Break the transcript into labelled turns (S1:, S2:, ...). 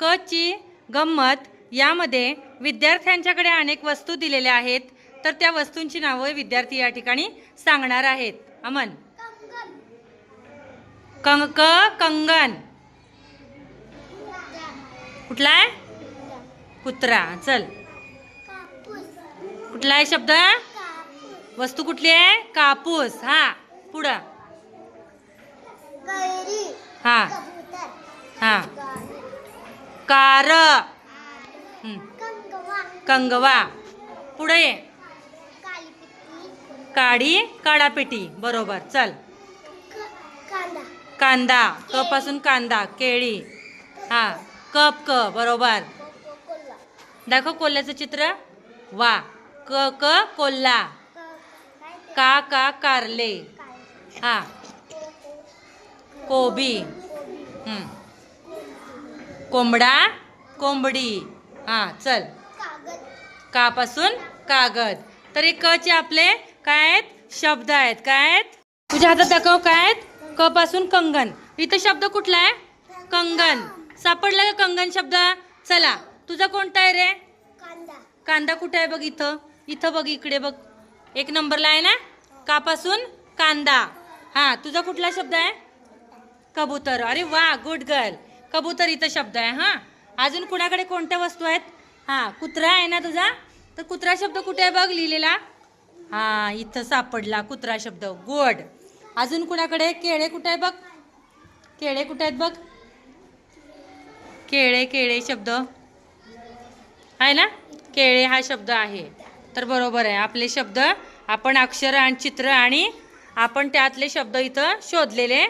S1: क ची गंमत यामध्ये विद्यार्थ्यांच्याकडे अनेक वस्तू दिलेल्या आहेत. तर त्या वस्तूंची नावं विद्यार्थी या ठिकाणी सांगणार आहेत. अमन. कंग क कंगन. कुठला आहे? कुत्रा. चल. कुठला आहे शब्द? वस्तू कुठली आहे? कापूस. हा पुढं. हा. हा. कार
S2: कंगवा.
S1: पुढे ये. काडापेटी बरोबर. चल.
S2: कांदा.
S1: क पासून कांदा. केळी. हा. कप क. बरोबर. दाखव कोल्ह्याचं चित्र. वा. क क कोल्हा. का का कारले. हा. कोबी. कोंबडा कोंबडी. हा चल. कापासून कागद. तर हे क चे आपले काय आहेत? शब्द आहेत. काय आहेत? तुझ्या हातात दाखव काय आहेत? क पासून कंगन. इथं शब्द कुठला आहे? कंगन. सापडला का कंगन शब्द? चला. तुझा कोणता आहे रे?
S2: कांदा.
S1: कांदा कुठे आहे बघ इथं. इथं बघ इकडे बघ. एक नंबरला आहे ना? कापासून कांदा. हा तुझा कुठला शब्द आहे? कबूतर. अरे वा गुड गर्ल कबूतर इथं शब्द आहे हां. अजून कुणाकडे कोणत्या वस्तू आहेत? हां कुत्रा आहे ना तुझा? तर कुत्रा शब्द कुठे आहे बघ लिहिलेला? हां इथं सापडला कुत्रा शब्द. गुड. अजून कुणाकडे? केळे कुठे आहे बघ? केळे कुठे आहेत बघ? केळे केळे शब्द. आहे ना? केळे हा शब्द आहे. तर बरोबर आहे. आपले शब्द आपण अक्षर आणि चित्र आणि आपण त्यातले शब्द इथं शोधलेले